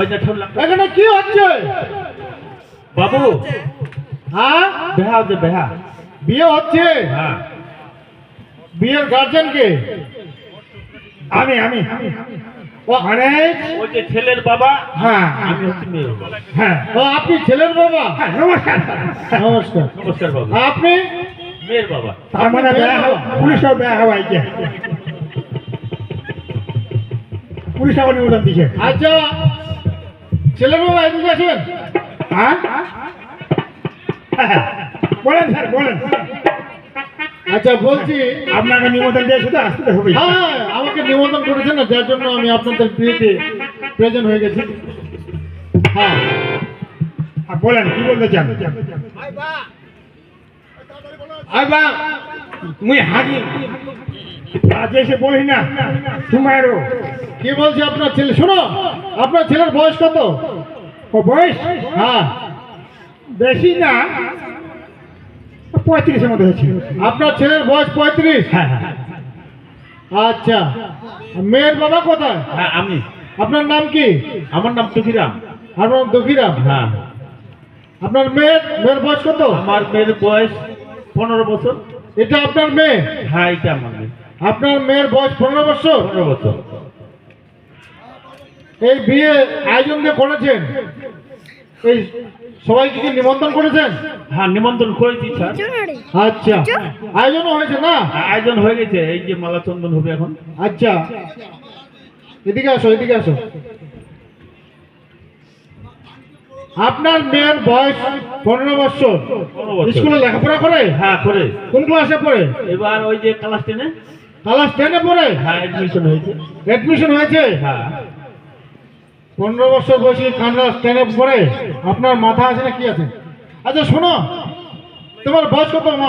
এখানে কি হচ্ছে? বাবু হ্যাঁ? বেহা যে বেহা। বিয়ে হচ্ছে? হ্যাঁ। বিয়ের গার্জেন কে? আমি আমি। ও মানে ওই যে ছেলের বাবা হ্যাঁ। আমি হচ্ছি মেয়ের বাবা। হ্যাঁ। ও আপনি ছেলের বাবা? হ্যাঁ নমস্কার। নমস্কার। নমস্কার বাবু। আপনি? মেয়ের বাবা। তার মানে পুলিশও বেয়া পুলিশ আবার নিবেদন দিছে। আচ্ছা ছেলের বাবা এদিকে আসেন? হ্যাঁ? বলেন স্যার বলেন। আচ্ছা বলছি আপনাকে নিমন্ত্রণ দিয়ে শুধু আসতে হবে হ্যাঁ আমাকে নিমন্ত্রণ করেছেন না যার জন্য আমি আপনাদের বিয়েতে প্রেজেন্ট হয়ে গেছি। হ্যাঁ। বলেন কি বলতে চান? আই বা মুই হাগি আজ এসে বলি না তোমারও কি বলছি আপনার ছেলে? শোনো আপনার ছেলের বয়স কত? বয়স? হ্যাঁ। বেশি না। পঁয়ত্রিশের মধ্যে হয়েছে আপনার ছেলের বয়স পঁয়ত্রিশ? হ্যাঁ হ্যাঁ। আচ্ছা। মেয়ের বাবা কোথায়? হ্যাঁ আমি। আপনার নাম কি? আমার নাম তুকিরাম আপনার দক্ষিরাম হ্যাঁ। আপনার মেয়ের মেয়ের বয়স কত? আমার মেয়ের বয়স পনেরো বছর। এটা আপনার মেয়ে? হ্যাঁ এটা আমার মেয়ে। আপনার মেয়ের বয়স পনেরো বছর? পনেরো বছর। এই বিয়ে আয়োজন যে করেছেন? এই সবাইকে কি নিমন্ত্রণ করেছেন? হ্যাঁ নিমন্ত্রণ করেছি স্যার। আচ্ছা। আয়োজনও হয়েছে না? আয়োজন হয়ে গেছে এই যে মালা চন্দন হবে এখন। আচ্ছা। এদিকে আসো এদিকে আসো। আপনার মেয়ের বয়স পনেরো বছর। পনেরো বছর। স্কুলে লেখাপড়া করে? হ্যাঁ করে। কোন ক্লাসে পড়ে? এবার ওই যে ক্লাস টেনে। ক্লাস টেনে পড়ে? হ্যাঁ অ্যাডমিশন হয়েছে। অ্যাডমিশন হয়েছে? হ্যাঁ। পনেরো বছর বয়সী ক্লাস টেনে পড়ে আপনার মাথা আছে না কি আছে? আচ্ছা শোনো। তোমার বয়স কত মা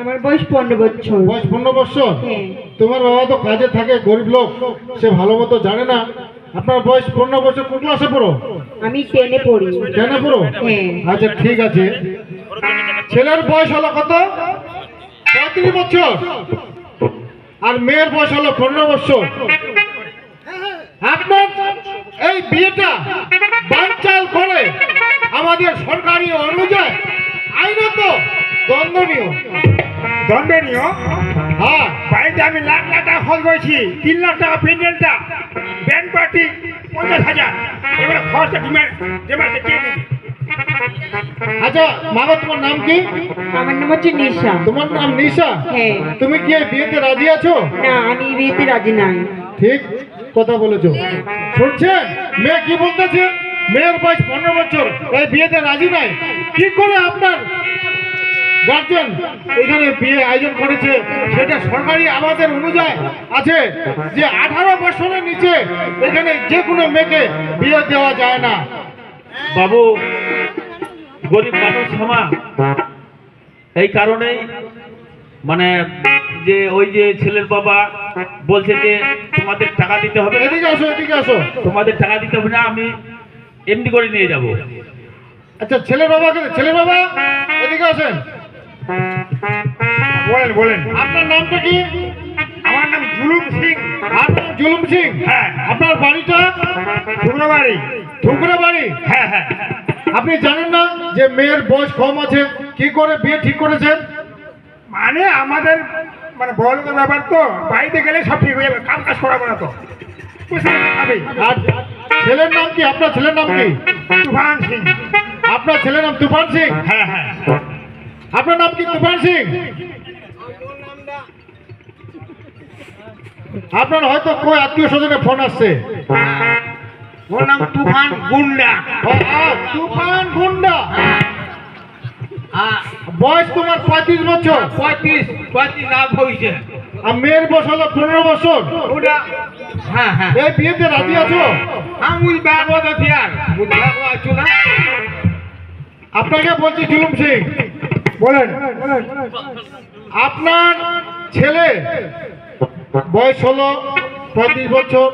আমার বয়স পনেরো বছর। বয়স পনেরো বছর? হ্যাঁ। তোমার বাবা তো কাজে থাকে গরিব লোক সে ভালো মতো জানে না। আপনার বয়স পনেরো বছর কোন ক্লাসে পড়ো? আমি টেনে পড়ি। জানে পড়ো? হ্যাঁ। আচ্ছা ঠিক আছে। ছেলের বয়স হলো কত? পঁয়ত্রিশ বছর। আর মেয়ের বয়স হলো পনেরো বছর। আপনার এই বিয়েটা বানচাল করে আমাদের সরকারি অনুযায়ী আইনত দণ্ডনীয়। দণ্ডনীয়? হ্যাঁ। বাড়িতে আমি লাখ লাখ টাকা খরচ করেছি তিন লাখ টাকা পেন্ডেলটা ব্যান্ড পার্টি পঞ্চাশ হাজার। এবারে খরচটা ডিমান্ড ডিমান্ডে কে আচ্ছা মাগো তোমার নাম কি? আমার নাম হচ্ছে নিশা। তোমার নাম নিশা? হ্যাঁ। তুমি কি বিয়েতে রাজি আছো? না আমি বিয়েতে রাজি নাই। ঠিক। কথা বলেছ। শুনছেন? মেয়ে কি বলতেছে? মেয়ের বয়স পনেরো বছর এই বিয়েতে রাজি নাই। কি করে আপনার গার্জেন এখানে বিয়ে আয়োজন করেছে? সেটা সরকারি আমাদের অনুযায়ী আছে যে আঠারো বছরের নিচে এখানে যে কোনো মেয়েকে বিয়ে দেওয়া যায় না। বাবু গরিব মানুষ ক্ষমা এই কারণেই মানে যে ওই যে ছেলের বাবা বলছে যে তোমাদের টাকা দিতে হবে। এদিকে আসো এদিকে আসো। তোমাদের টাকা দিতে হবে না আমি এমনি করে নিয়ে যাব। আচ্ছা ছেলের বাবাকে ছেলের বাবা এদিকে আসেন। বলেন বলেন। আপনার নামটা কি? আমার নাম জুলুম সিং। আপনার জুলুম সিং? হ্যাঁ। আপনার বাড়িটা? শুক্রবারই ঠুকরে বাড়ি হ্যাঁ হ্যাঁ। আপনি জানেন না যে মেয়ের বয়স কম আছে কি করে বিয়ে ঠিক করেছেন? মানে আমাদের মানে বড় লোকের ব্যাপার তো বাড়িতে গেলে সব ঠিক হয়ে যাবে কাম কাজ করাবো না তো? আর ছেলের নাম কি? আপনার ছেলের নাম কি? তুফান সিং। আপনার ছেলের নাম তুফান সিং? হ্যাঁ হ্যাঁ। আপনার নাম কি তুফান সিং? আপনার হয়তো কই আত্মীয় স্বজনের ফোন আসছে। ওর নাম তুফান গুন্ডা। তুফান গুন্ডা। বয়স তোমার পঁয়ত্রিশ বছর। পঁয়ত্রিশ পঁয়ত্রিশ লাভ হয়েছে। আর মেয়ের বয়স হলো পনেরো বছর। ওটা হ্যাঁ হ্যাঁ। এই বিয়েতে রাজি আছো? আমি ব্যাগও দিই আর আছো না? আপনাকে বলছি জুলুম সিং। বলেন। আপনার ছেলে বয়স হলো পঁয়ত্রিশ বছর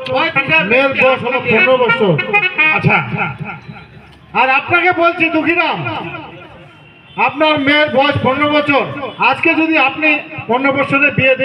মেয়ের বয়স হলো পনেরো বছর। আচ্ছা। আর আপনাকে বলছি দুঃখীরাম আপনার মেয়ের বয়স পনেরো বছর। আজকে যদি আপনি পনেরো বছরে বিয়ে